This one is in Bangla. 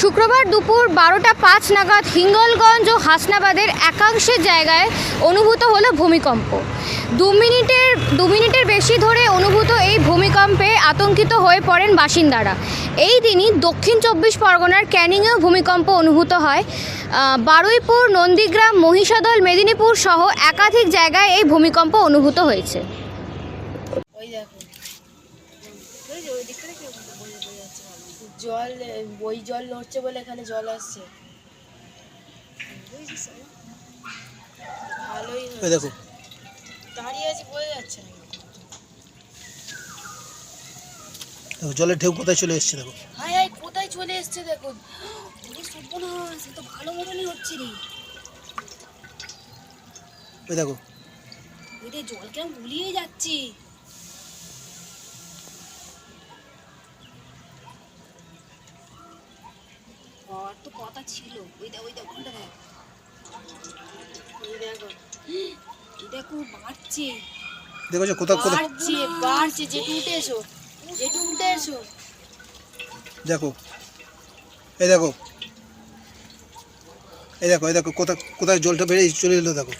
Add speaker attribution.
Speaker 1: শুক্রবার দুপুর বারোটা পাঁচ নাগাদ হিঙ্গলগঞ্জ ও হাসনাবাদের একাংশের জায়গায় অনুভূত হলো ভূমিকম্প। দু মিনিটের দু মিনিটের বেশি ধরে অনুভূত এই ভূমিকম্পে আতঙ্কিত হয়ে পড়েন বাসিন্দারা। এই দিনই দক্ষিণ চব্বিশ পরগনার ক্যানিংয়েও ভূমিকম্প অনুভূত হয়। বারুইপুর, নন্দীগ্রাম, মহিষাদল, মেদিনীপুর সহ একাধিক জায়গায় এই ভূমিকম্প অনুভূত হয়েছে।
Speaker 2: জল ওই জল নড়ছে বলে এখানে জল আসছে। ভালোই
Speaker 3: দেখো।
Speaker 2: দাঁড়িয়ে আছি যাচ্ছে না।
Speaker 3: দেখো জলের ঢেউ কোথায় চলে এসছে দেখো।
Speaker 2: হাই হাই কোথায় চলে এসছে দেখো? সর্বনাশ তো ভালো মতনই হচ্ছে রে।
Speaker 3: ওই দেখো।
Speaker 2: ওই জল কেমন গুলিয়ে যাচ্ছে। তো কথা ছিল। ওই দেখ ওই দেখ ওখানটা দেখ। ওই দেখো। দেখো বাড়ছে।
Speaker 3: দেখো যে কোথাও কোথাও
Speaker 2: বাড়ছে বাড়ছে। যেটু উঠে এসো যেটু উঠে এসো।
Speaker 3: দেখো। এই দেখো। এই দেখো এই দেখো কোথায় কোথায় জলটা বেড়ে চলে এলো দেখো।